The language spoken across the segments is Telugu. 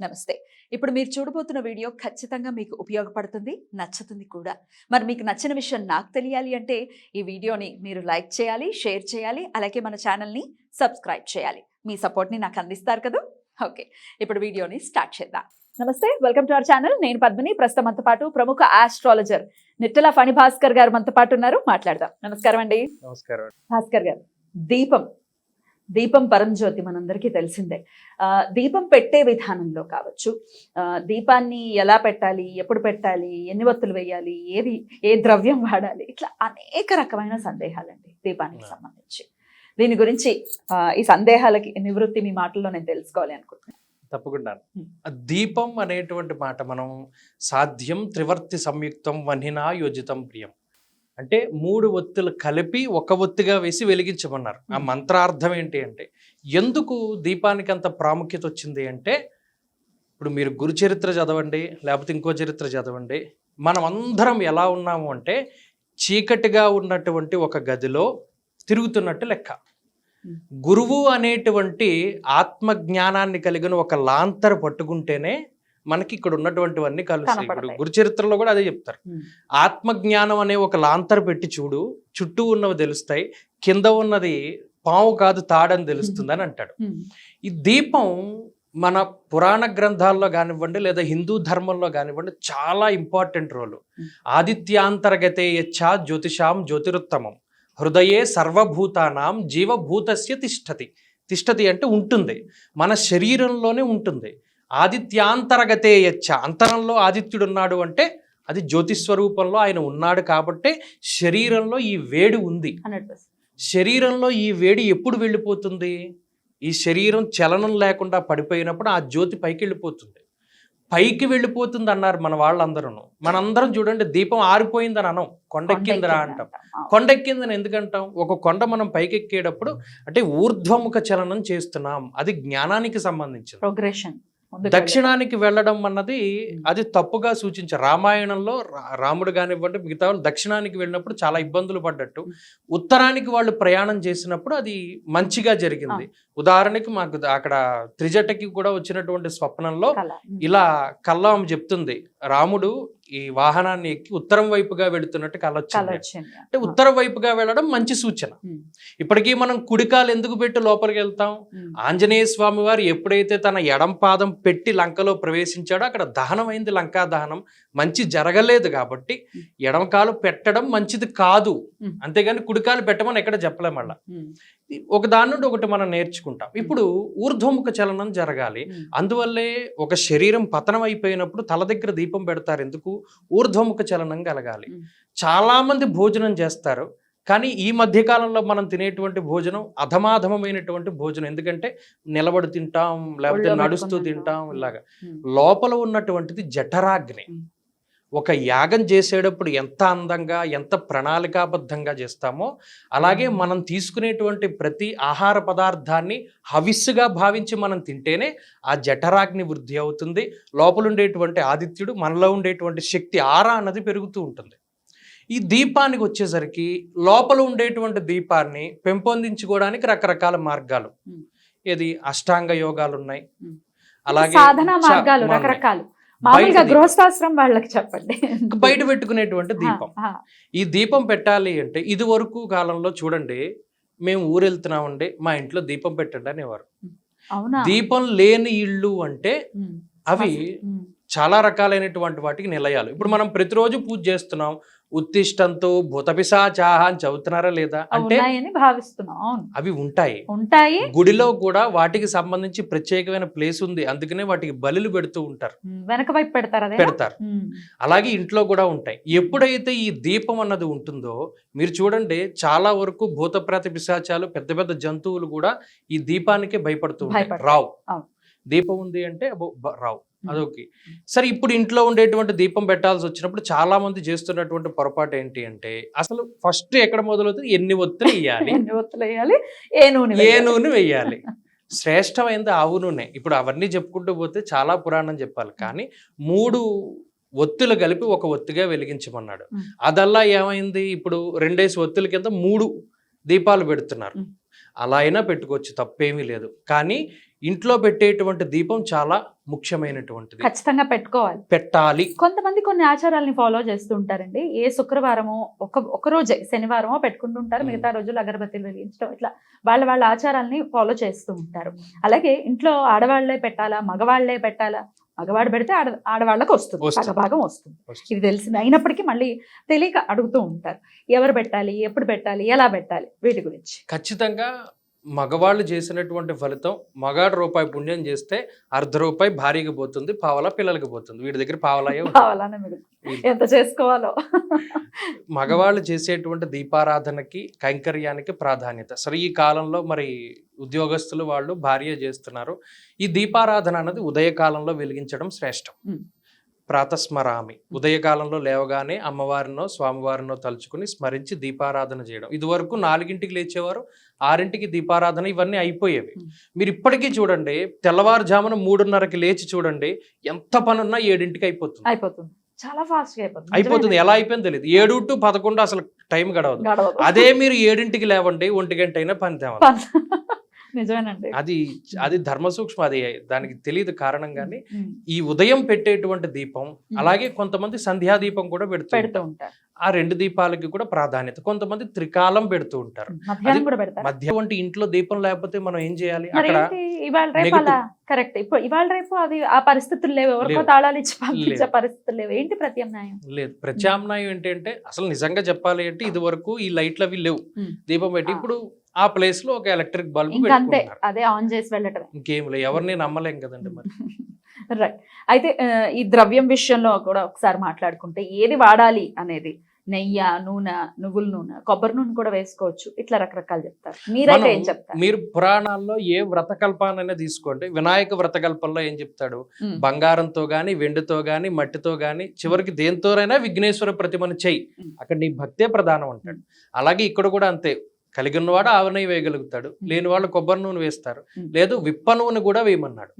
నమస్తే. ఇప్పుడు మీరు చూడబోతున్న వీడియో ఖచ్చితంగా మీకు ఉపయోగపడుతుంది నచ్చుతుంది కూడా. మరి మీకు నచ్చిన విషయం నాకు తెలియాలి అంటే ఈ వీడియోని మీరు లైక్ చేయాలి షేర్ చేయాలి అలాగే మన ఛానల్ని సబ్స్క్రైబ్ చేయాలి. మీ సపోర్ట్ని నాకు అందిస్తారు కదా? ఓకే. ఇప్పుడు వీడియోని స్టార్ట్ చేద్దాం. నమస్తే వెల్కమ్ టు అవర్ ఛానల్. నేను పద్మిని. ప్రస్తుతం మనతో పాటు ప్రముఖ ఆస్ట్రాలజర్ నిట్టల ఫణి భాస్కర్ గారు మనతో పాటు ఉన్నారు. మాట్లాడదాం. నమస్కారం అండి. నమస్కారం భాస్కర్ గారు దీపం దీపం పరంజ్యోతి మనందరికీ తెలిసిందే. దీపం పెట్టే విధానంలో కావచ్చు. దీపాన్ని ఎలా పెట్టాలి ఎప్పుడు పెట్టాలి ఎన్ని వత్తులు వేయాలి ఏది ఏ ద్రవ్యం వాడాలి ఇట్లా అనేక రకమైన సందేహాలండి దీపానికి. సంబంధించి. దీని గురించి ఈ సందేహాలకి నివృత్తి మీ మాటల్లో నేను తెలుసుకోవాలి అనుకుంటున్నాను తప్పకుండా. దీపం అనేటువంటి మాట మనం సాధ్యం త్రివర్తి సంయుక్తం వన్హినా యోజితం ప్రియం. అంటే మూడు ఒత్తులు కలిపి ఒక ఒత్తిగా వేసి వెలిగించమన్నారు ఆ. మంత్రార్థం ఏంటి అంటే ఎందుకు దీపానికి అంత ప్రాముఖ్యత వచ్చింది అంటే ఇప్పుడు మీరు గురు చరిత్ర చదవండి లేకపోతే ఇంకో చరిత్ర చదవండి మనం అందరం ఎలా ఉన్నాము అంటే చీకటిగా ఉన్నటువంటి ఒక గదిలో తిరుగుతున్నట్టు లెక్క. గురువు అనేటువంటి ఆత్మ జ్ఞానాన్ని కలిగిన ఒక లాంతర్ పట్టుకుంటేనే మనకి ఇక్కడ ఉన్నటువంటివన్నీ కలుస్తాయి ఇప్పుడు కనపడతాయి. గురు చరిత్రలో కూడా అదే చెప్తారు Hmm. ఆత్మ జ్ఞానం అనే ఒక లాంతర్ పెట్టి చూడు చుట్టూ ఉన్నవి తెలుస్తాయి కింద ఉన్నది పాము కాదు తాడని తెలుస్తుంది అని అంటాడు. ఈ దీపం మన పురాణ గ్రంథాల్లో కానివ్వండి లేదా హిందూ ధర్మంలో కానివ్వండి చాలా ఇంపార్టెంట్ రోల్. ఆదిత్యాంతర్గతే యచ్చ జ్యోతిషాం జ్యోతిరుత్తమం హృదయే సర్వభూతానాం జీవభూతస్య తిష్టతి తిష్టతి అంటే ఉంటుంది మన శరీరంలోనే ఉంటుంది ఆదిత్యాంతర్గతే యచ్చ. అంతరంలో ఆదిత్యుడు ఉన్నాడు అంటే అది జ్యోతిస్వరూపంలో ఆయన ఉన్నాడు కాబట్టే శరీరంలో ఈ వేడి ఉంది. 100%. శరీరంలో ఈ వేడి ఎప్పుడు వెళ్ళిపోతుంది? ఈ శరీరం చలనం లేకుండా పడిపోయినప్పుడు ఆ జ్యోతి పైకి వెళ్ళిపోతుంది. పైకి వెళ్ళిపోతుంది అన్నారు మన వాళ్ళందరూ మనందరం చూడండి దీపం ఆరిపోయిందని అనం. కొండెక్కిందిరా అంటాం. కొండెక్కిందని ఎందుకంటాం? ఒక కొండ మనం పైకెక్కేటప్పుడు అంటే ఊర్ధ్వముఖ చలనం చేస్తున్నాం. అది జ్ఞానానికి సంబంధించింది ప్రోగ్రెషన్ దక్షిణానికి వెళ్ళడం అన్నది అది తప్పుగా సూచించారు రామాయణంలో రా- రాముడు కానివ్వండి మిగతా వాళ్ళు దక్షిణానికి వెళ్ళినప్పుడు చాలా ఇబ్బందులు పడ్డట్టు. ఉత్తరానికి వాళ్ళు ప్రయాణం చేసినప్పుడు అది మంచిగా జరిగింది. ఉదాహరణకి మాకు అక్కడ త్రిజటకి కూడా వచ్చినటువంటి స్వప్నంలో. ఇలా కల్లా ఆమె చెప్తుంది రాముడు ఈ వాహనాన్ని ఎక్కి ఉత్తరం వైపుగా వెళుతున్నట్టు వచ్చింది అంటే ఉత్తర వైపుగా వెళ్ళడం మంచి సూచన. ఇప్పటికీ మనం కుడికాలు ఎందుకు పెట్టి లోపలికి వెళ్తాం. ఆంజనేయ స్వామి వారు ఎప్పుడైతే తన ఎడం పాదం పెట్టి లంకలో ప్రవేశించాడో అక్కడ దహనమైంది లంకా దహనం మంచి జరగలేదు కాబట్టి. ఎడమ కాలు పెట్టడం మంచిది కాదు. అంతేగాని కుడికాలు పెట్టమని ఎక్కడ చెప్పలేం మళ్ళా. ఒక దాని నుండి ఒకటి మనం నేర్చుకుంటాం ఇప్పుడు ఊర్ధ్వముఖ చలనం జరగాలి. అందువల్లే ఒక శరీరం పతనం అయిపోయినప్పుడు తల దగ్గర దీపం పెడతారు ఎందుకు ఊర్ధ్వముఖ చలనం కలగాలి Hmm. చాలా మంది భోజనం చేస్తారు కానీ ఈ మధ్య కాలంలో మనం తినేటువంటి భోజనం అధమాధమైనటువంటి భోజనం ఎందుకంటే నిలబడి తింటాం లేకపోతే నడుస్తూ తింటాం. ఇలాగా. లోపల ఉన్నటువంటిది జఠరాగ్ని. ఒక యాగం చేసేటప్పుడు ఎంత అందంగా ఎంత ప్రణాళికాబద్ధంగా చేస్తామో అలాగే. మనం తీసుకునేటువంటి ప్రతి ఆహార పదార్థాన్ని హవిస్సుగా భావించి మనం తింటేనే ఆ జఠరాగ్ని వృద్ధి అవుతుంది లోపల ఉండేటువంటి ఆదిత్యుడు మనలో ఉండేటువంటి శక్తి ఆరా అన్నది పెరుగుతూ ఉంటుంది ఈ దీపానికి వచ్చేసరికి లోపల ఉండేటువంటి దీపాన్ని పెంపొందించుకోవడానికి రకరకాల మార్గాలు. ఏది అష్టాంగ యోగాలు ఉన్నాయి. అలాగే సాధనా మార్గాలు. రకరకాలు మామూలుగా. గృహస్థాశ్రం వాళ్ళకి చెప్పండి. బయట పెట్టుకునేటువంటి దీపం. ఈ దీపం పెట్టాలి అంటే ఇది వరకు కాలంలో చూడండి మేము ఊరెళ్తున్నామండి మా ఇంట్లో దీపం పెట్టండి అనేవారు. దీపం లేని ఇళ్ళు అంటే అవి చాలా రకాలైనటువంటి వాటికి నిలయాలు. ఇప్పుడు మనం ప్రతిరోజు పూజ చేస్తున్నాం. ఉత్తిష్టంతో భూతపిశాచాహ అని చదువుతున్నారా లేదా? అంటే భావిస్తున్నాం. అవి ఉంటాయి. ఉంటాయి. గుడిలో కూడా వాటికి సంబంధించి ప్రత్యేకమైన ప్లేస్ ఉంది. అందుకనే వాటికి బలులు పెడుతూ ఉంటారు. వెనక వైపు పెడతారు పెడతారు. అలాగే ఇంట్లో కూడా ఉంటాయి. ఎప్పుడైతే ఈ దీపం అన్నది ఉంటుందో మీరు చూడండి చాలా వరకు భూత పిశాచాలు పెద్ద పెద్ద జంతువులు కూడా ఈ దీపానికే భయపడుతూ ఉంటాయి. రావు. దీపం ఉంది అంటే రావు. అదొక సరే ఇప్పుడు ఇంట్లో ఉండేటువంటి దీపం పెట్టాల్సి వచ్చినప్పుడు చాలా మంది చేస్తున్నటువంటి పొరపాటు ఏంటి అంటే అసలు ఫస్ట్ ఎక్కడ మొదలవుతుంది? ఎన్ని ఒత్తులు వేయాలి? ఎన్ని ఒత్తులు వేయాలి? ఏ నూనె ఏ వేయాలి? నూనె వేయాలి? శ్రేష్టమైనది ఆవు నూనె. ఇప్పుడు అవన్నీ చెప్పుకుంటూ పోతే చాలా పురాణం చెప్పాలి. కానీ మూడు ఒత్తులు కలిపి ఒక ఒత్తిగా వెలిగించమన్నాడు. అదల్లా ఏమైంది? ఇప్పుడు రెండేసి ఒత్తుల కింద మూడు దీపాలు పెడుతున్నారు. అలా అయినా పెట్టుకోవచ్చు తప్పేమీ లేదు. కానీ ఇంట్లో పెట్టేటువంటి దీపం చాలా ముఖ్యమైనటువంటిది. ఖచ్చితంగా పెట్టుకోవాలి. పెట్టాలి. కొంతమంది కొన్ని ఆచారాలని ఫాలో చేస్తూ ఉంటారండి ఏ శుక్రవారమో ఒక ఒక రోజే శనివారమో పెట్టుకుంటుంటారు. మిగతా రోజులు అగరబత్తిలు వెలిగించడం ఇట్లా వాళ్ళ వాళ్ళ ఆచారాలని ఫాలో చేస్తూ ఉంటారు. అలాగే ఇంట్లో ఆడవాళ్ళే పెట్టాలా మగవాళ్ళే పెట్టాలా? మగవాడు పెడితే ఆడ ఆడవాళ్ళకి వస్తుంది. సగభాగం వస్తుంది. ఇది తెలిసింది. అయినప్పటికీ మళ్ళీ తెలియక అడుగుతూ ఉంటారు. ఎవరు పెట్టాలి? ఎప్పుడు పెట్టాలి? ఎలా పెట్టాలి? వీటి గురించి. ఖచ్చితంగా మగవాళ్ళు చేసినటువంటి ఫలితం మగాడు రూపాయి పుణ్యం చేస్తే అర్ధ రూపాయి భార్యకి పోతుంది పావలా పిల్లలకి పోతుంది. వీడి దగ్గర పావలాయే ఎంత చేసుకోవాలో. మగవాళ్ళు చేసేటువంటి దీపారాధనకి కైంకర్యానికి ప్రాధాన్యత. సరే ఈ కాలంలో మరి ఉద్యోగస్తులు వాళ్ళు భార్య చేస్తున్నారు. ఈ దీపారాధన అన్నది ఉదయకాలంలో వెలిగించడం శ్రేష్టం. ప్రాతస్మరామి. ఉదయకాలంలో లేవగానే అమ్మవారినో స్వామివారినో తలుచుకుని స్మరించి దీపారాధన చేయడం. ఇదివరకు నాలుగింటికి లేచేవారు ఆరింటికి దీపారాధన ఇవన్నీ అయిపోయేవి. మీరు ఇప్పటికీ చూడండి తెల్లవారుజామున మూడున్నరకి లేచి చూడండి ఎంత పనున్నా ఏడింటికి అయిపోతుంది. అయిపోతుంది. చాలా ఫాస్ట్గా అయిపోతుంది. అయిపోతుంది ఎలా అయిపోయింది తెలియదు. ఏడు టు పదకొండు అసలు టైం గడవదు. అదే మీరు ఏడింటికి లేవండి ఒంటి గంట అయినా పని తేవాలి. నిజమేనండి. అది అది ధర్మ సూక్ష్మ అది దానికి తెలియదు కారణం కానీ. ఈ ఉదయం పెట్టేటువంటి దీపం అలాగే కొంతమంది సంధ్యా దీపం కూడా పెడుతూ ఉంటారు. ఆ రెండు దీపాలకి కూడా ప్రాధాన్యత. కొంతమంది త్రికాలం పెడుతూ ఉంటారు. మధ్య వంటి ఇంట్లో దీపం లేకపోతే మనం ఏం చేయాలి? అక్కడ కరెక్ట్. ఇప్పుడు ఇవాళ రేపు అది ఆ పరిస్థితులు లేవు. ఎవరికో లేవు. తాళాలు ఇచ్చి పంపించే లేవు. పరిస్థితులు లేవు. ఏంటి ప్రత్యామ్నాయం? లేదు. ప్రత్యామ్నాయం ఏంటంటే అసలు నిజంగా చెప్పాలి అంటే ఇది వరకు ఈ లైట్లు అవి లేవు. దీపం పెట్టి. ఇప్పుడు ఆ ప్లేస్లో ఒక ఎలక్ట్రిక్ బల్బ్ అంతే. అదే ఆన్ చేసి వెళ్ళటమే. ఇంకేం లేదు. ఎవరిని నమ్మలేం కదండి మరి. రైట్ అయితే ఈ ద్రవ్యం విషయంలో కూడా ఒకసారి మాట్లాడుకుంటే ఏది వాడాలి అనేది నెయ్యి నూనె నువ్వుల నూనె కొబ్బరి నూనె కూడా వేసుకోవచ్చు. ఇట్లా రకరకాలు చెప్తారు. మీరైతే ఏం చెప్తారు? మీరు పురాణాల్లో ఏ వ్రతకల్పానైనా తీసుకోండి. వినాయక వ్రతకల్పంలో ఏం చెప్తాడు. బంగారంతో గాని వెండితో గాని మట్టితో గాని చివరికి దేంతోనైనా విఘ్నేశ్వర ప్రతిమను చెయ్యి. అక్కడ నీ భక్తే ప్రధానం అంటాడు. అలాగే ఇక్కడ కూడా అంతే. కలిగి ఉన్నవాడు ఆవనయ్య వేయగలుగుతాడు లేని వాళ్ళు కొబ్బరి నూనె వేస్తారు. లేదు విప్ప నూనె కూడా వేయమన్నాడు.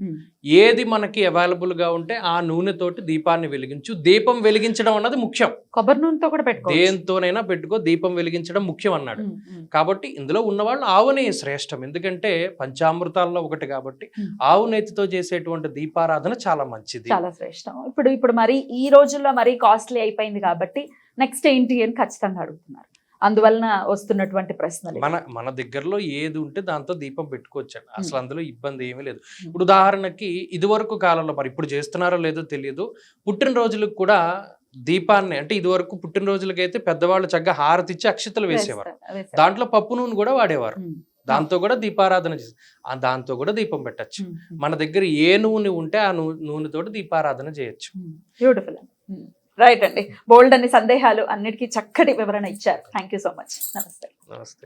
ఏది మనకి అవైలబుల్గా ఉంటే ఆ నూనెతోటి దీపాన్ని వెలిగించు. దీపం వెలిగించడం అన్నది ముఖ్యం. కొబ్బరి నూనెతో కూడా పెట్టుకోవచ్చు. దేంతోనైనా పెట్టుకో దీపం వెలిగించడం ముఖ్యం అన్నాడు. కాబట్టి ఇందులో ఉన్నవాళ్ళు ఆవునే శ్రేష్టం. ఎందుకంటే పంచామృతాల్లో ఒకటి కాబట్టి. ఆవు నేతితో చేసేటువంటి దీపారాధన చాలా మంచిది. చాలా శ్రేష్టం. ఇప్పుడు ఇప్పుడు మరి ఈ రోజుల్లో మరీ కాస్ట్లీ అయిపోయింది కాబట్టి నెక్స్ట్ ఏంటి అని ఖచ్చితంగా అడుగుతున్నారు. అందువలన వస్తున్నటువంటి ప్రశ్నలు మన మన దగ్గరలో ఏది ఉంటే దాంతో దీపం పెట్టుకోవచ్చు అండి అసలు అందులో ఇబ్బంది ఏమీ లేదు. ఇప్పుడు ఉదాహరణకి ఇదివరకు కాలంలో మరి ఇప్పుడు చేస్తున్నారో లేదో తెలియదు. పుట్టినరోజులకు కూడా దీపాన్ని అంటే ఇదివరకు పుట్టినరోజులకి అయితే పెద్దవాళ్ళు చక్కగా హారతి ఇచ్చి అక్షతలు వేసేవారు. దాంట్లో పప్పు నూనె కూడా వాడేవారు. దాంతో కూడా దీపారాధన చేసి ఆ దాంతో కూడా దీపం పెట్టచ్చు. మన దగ్గర ఏ నూనె ఉంటే ఆ నూ నూనెతోటి దీపారాధన చేయొచ్చు. బ్యూటిఫుల్. రైట్ అండి. బోల్డ్ అనే సందేహాలు అన్నిటికీ చక్కటి వివరణ ఇచ్చారు. థ్యాంక్ యూ సో మచ్ నమస్తే. నమస్తే.